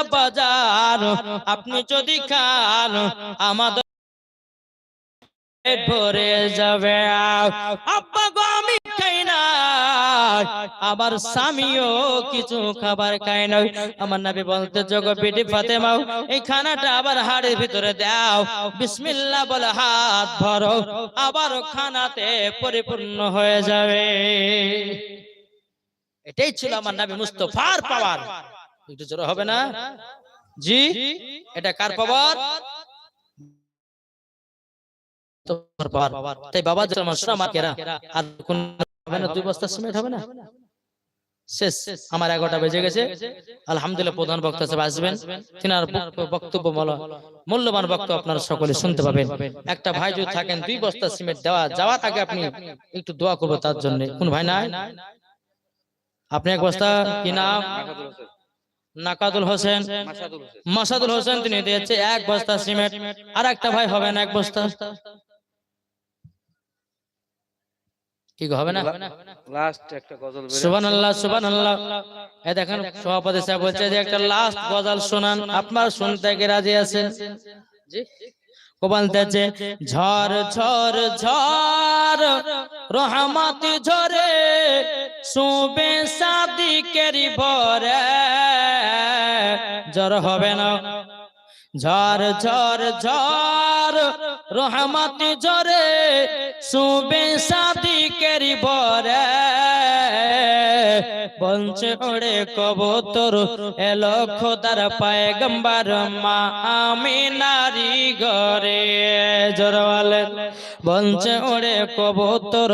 আব্বা যান আপনি যদি খান, আমাদের ভরে যাবে। আব্বা গো, আমি খাই না। স্বামীও কিছু খাবার না। আমার নবী বলতে যোগ এই খানাটা আবার হাড়ের ভিতরে দাও। বলে হাত আবার খানাতে পরিপূর্ণ হয়ে যাবে। এটাই ছিল আমার নবী মুস্তফার পাওয়ার। একটু জোরে হবে না? জি? এটা কার পাওয়ার? তোমার পাওয়ার। তাই বাবা কেরা। আর কোন হবে না দুই বস্তা সিমেন্ট হবে না? শেষ। আমার এগারোটা বেজে গেছে। আলহামদুলিল্লাহ প্রধান বক্তা সাহেব আসবেন। তিনার বক্ত- বক্তব্য বলো মূল্যবান বক্তব্য আপনারা সকলে শুনতে পাবেন। একটা ভাই যদি থাকেন দুই বস্তা সিমেন্ট দেওয়া যাওয়ার আগে আপনি একটু দোয়া করব তার জন্য। কোন ভাই নাই? আপনি এক বস্তা? কি নাম? নাকাদুল হোসেন। মাসাদুল হোসেন। তিনি দিয়েছে এক বস্তা সিমেন্ট। আর একটা ভাই হবে না এক বস্তা। কি হবে না? লাস্ট একটা গজল বের সুবান আল্লাহ সুবান আল্লাহ এ দেখেন সভাপতি সাহেব বলছে যে একটা লাস্ট গজাল শোনান। আপনার শুনতে কি রাজি আছেন? বলতেছে ঝড় ঝড় ঝড় রহমত ঝরে সুবে সাদিকের ভরে। জ্বর হবে না। ঝড় ঝড় ঝড় রহমত ঝরে সুবে সাদিকের ভরে। বঞ্চে ওড়ে কবুতর, এলো খোদার পায়গম্বর, মা আমি নারী ঘরে। জোরওয়ালে বঞ্চে ওড়ে কবুতর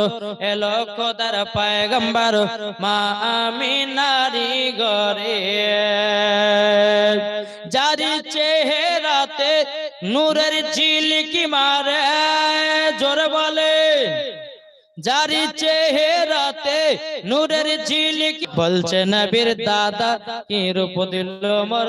এলো খোদার পায়গম্বর, মা আমি নারী গরে জারি চেহারাতে নূরের ঝিলকি মারে, জোর বলে। জারি চেহারাতে নূরের ঝিলিক, বলছে, নবীর দাদা, কি রূপ দিল মোর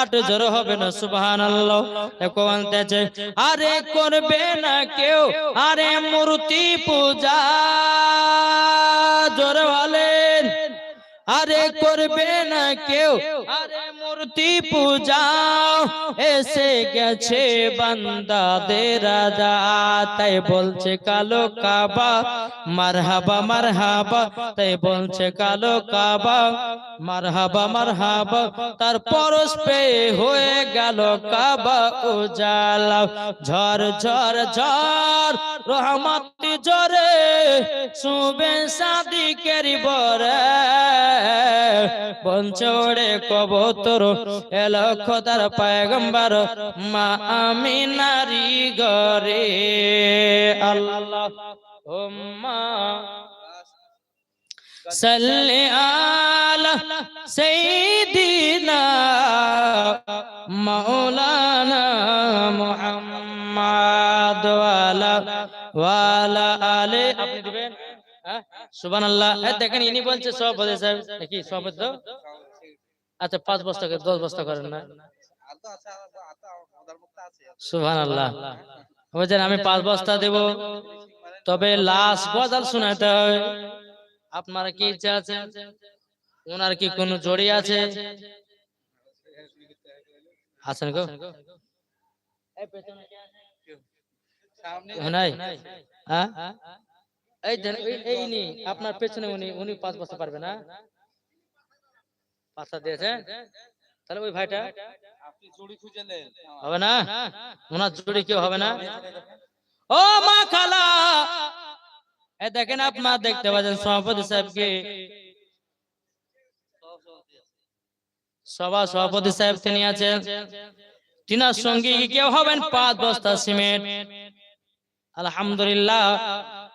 আট জোর হবে না সুবহান আল্লাহ বলতেছে আরে করবে না কেউ, আরে মূর্তি পূজা, জোর বলেন। আরে করবে না কেউ, আরে মূর্তি পূজা এসে গেছে বান্দাদের রাজা তাই বলছে কালো কাবা, মারহাবা মারহাবা, তাই বলছে কালো কাবা, মারহাবা মারহাবা, তার পরশ পে হয়ে গেল কাবা উজালা। ঝড় ঝড় ঝড় রহমতি জরে সুবে সাদিকের বরে। পঞ্চড়ে কবতর এলো খোদার পায়গম্বর, মা আমি নারী গরে। আল্লাহ হুম্মা সাইয়্যিদিনা মাওলানা ওয়ালা আলে আপনি দিবেন হ্যাঁ? দেখেন ইনি বলছে সভাপতি সাহেব। নাকি সভাপতি তো? আচ্ছা পাঁচ বস্তা করে দশ বস্তা করেন না? সুবহানাল্লাহ। বলছেন আমি পাঁচ বস্তা দেব। তবে লাশ গজাল শোনাতে হবে আপনার কি ইচ্ছা আছে? ওনার কি কোনো জড়ি আছে? আছেন গো। এই এই নি আপনার পেছনে উনি উনি পাঁচ বছর পারবে না? পাঁচটা দিয়েছে তাহলে ওই ভাইটা? হবে না? ওনার জুড়ি কেউ হবে না? ও মা খালা! এ দেখেন আপনার দেখতে পাচ্ছেন সভাপতি সাহেবকে। সভা সভাপতি সাহেব তিনি আছেন। তিনার সঙ্গে কেউ হবেন? পাঁচ বস্তা সিমেন্ট। আলহামদুলিল্লাহ,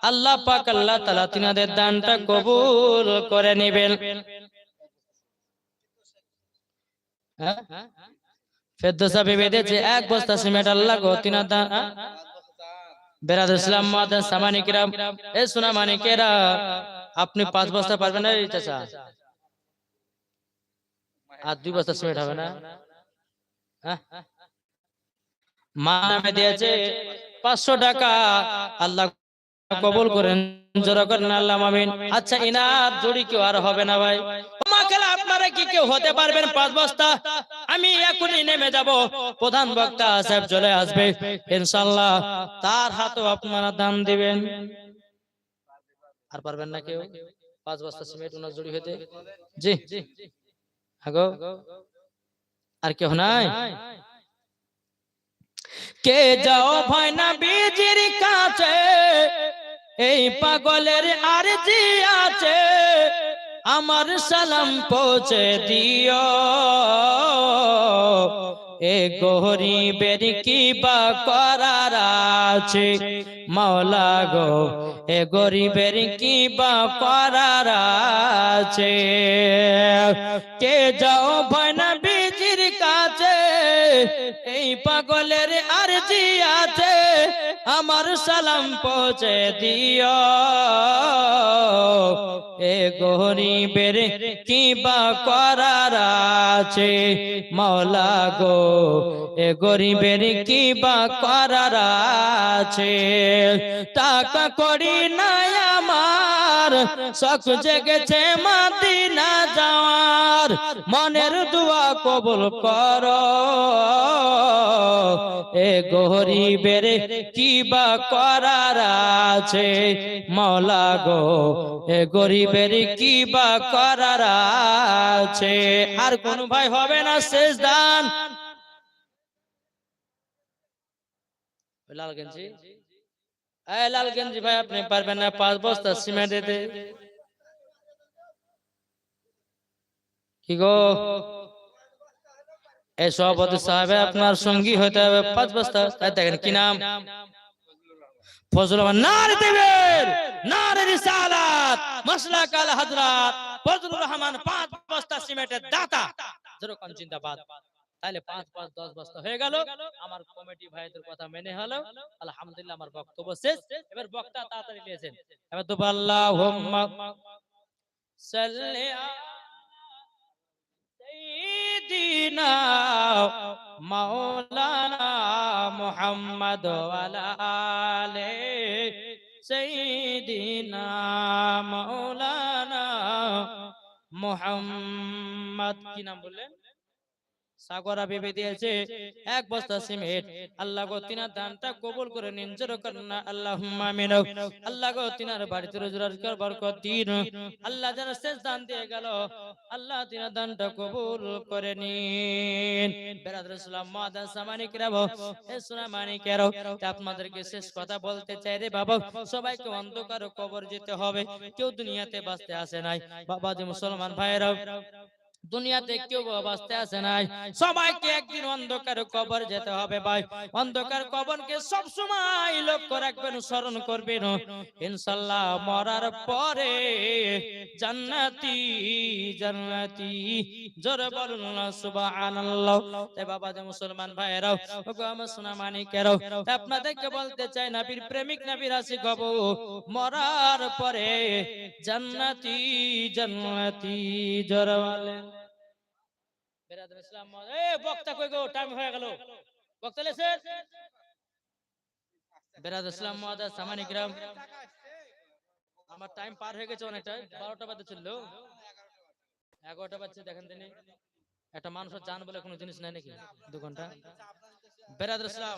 আল্লাহ পাক আল্লাহ তালা তিনাদের দানটা কবুল করে নেবেন। হ্যাঁ? এক বস্তা সিমেন্ট, আল্লাহ গো আপনি পাঁচ বস্তা পারবেন না আর দুই বস্তা সিমেন্ট হবে না। হ্যাঁ? মা নামে দিয়েছে পাঁচশো টাকা। আল্লাহ কবুল করেন আচ্ছা ইনার জড়ি কেউ আর হবে না ভাই? কি কেউ হতে পারবেন পাঁচ বস্তা? আমি নেমে যাব। প্রধান বক্তা সাহেব ইনশাল্লাহ তার হাতেও আপনারা দিবেন। আর পারবেন না কেউ? পাঁচ বস্তা জি। আর কেউ নাই? কে যাও ভয় না বীজির কাছে? এই পাগলের আর জি আছে। আমার সালাম পৌঁছে দিও। এ গরিবের কি বা করার আছে। মাওলা গো, এ গরিবের কি বা করার আছে। কে যাও কাছে এই পাগলের আরজি আছে, আমার সালাম পৌঁছে দিও। এ গরিবের কি বা করার আছে, মলা গো এ গরিবের কি বা করার আছে। টাকা করি নাই আমার, শখ জেগেছে মাদিনা যাওয়ার। মনের দোয়া কবুল কর। এ গরিবের কি বা করার আছে। মৌলা গো, এ গরিবের কি বা করার আছে। আর কোন ভাই হবে না শেষ দান লাল গেঞ্জি। এই লাল গেঞ্জি ভাই আপনি পারবেন না পাঁচ বস্তা সিমেন্ট দিতে। কি গো? এই সভাপতি সাহেব আপনার সঙ্গী হতে হবে পাঁচ বস্তা। তাই দেখেন কি নাম? ফজল রহমান। নারে দেবের নারে রিসালাত! মাসলা কাল হযরত ফজলুর রহমান পাঁচ বস্তা সিমেন্টের দাতা! যেরকম জিন্দাবাদ। তাহলে পাঁচ পাঁচ দশ বস্তা হয়ে গেল। আমার কমিটি ভাইদের কথা মেনে হলো। আলহামদুলিল্লাহ আমার বক্তব্য শেষ। এবার বক্তা তাড়াতাড়ি নিয়েছেন এবার তো কি নাম বললেন? সাগরা ভেবে দিয়েছে। এক বস্তা সিমেন্ট। আল্লাহ গো তিনার দানটা কবুল করে নিন। যেরকম না আল্লাহ আমিন। আল্লাহ গো তিনার বাড়িতে রোজ রোজগার বরকত দিন। আল্লাহ যেন শেষ দান দিয়ে গেল। আল্লাহ তিনার দানটা কবুল করে নিন। বেরাদ রসুলাম মাদান সামানিক রাবো এ সোনা মানিকেরও আপনাদেরকে শেষ কথা বলতে চাই রে বাবা। সবাইকে অন্ধকার কবর যেতে হবে। কেউ দুনিয়াতে বাঁচতে আসে নাই। বাবা যে মুসলমান ভাইরাও দুনিয়াতে কেউ বাঁচতে আসে নাই। সবাইকে একদিন অন্ধকার কবর যেতে হবে ভাই। অন্ধকার কবরকে সব সময় লক্ষ্য রাখবেন স্মরণ করবেন। ইনশাল্লাহ মরার পরে জান্নাতি জান্নাতি জোরে বলুন সুবহানাল্লাহ। তাই বাবা যে মুসলমান ভাইরাও ওগো আমার সোনা মানিকেরাও আপনাদেরকে বলতে চাই নবীর প্রেমিক নবীর আশিক হব মরার পরে জান্নাতি। জান্নাতি। জোরে বলেন। টাইম আমার টাইম পার হয়ে গেছে অনেকটা। বারোটা বাজে চলল এগারোটা বাজছে, দেখেন তিনি। একটা মানুষের জান বলে কোনো জিনিস নাই নাকি? দু ঘণ্টা। বেরাদ ইসলাম।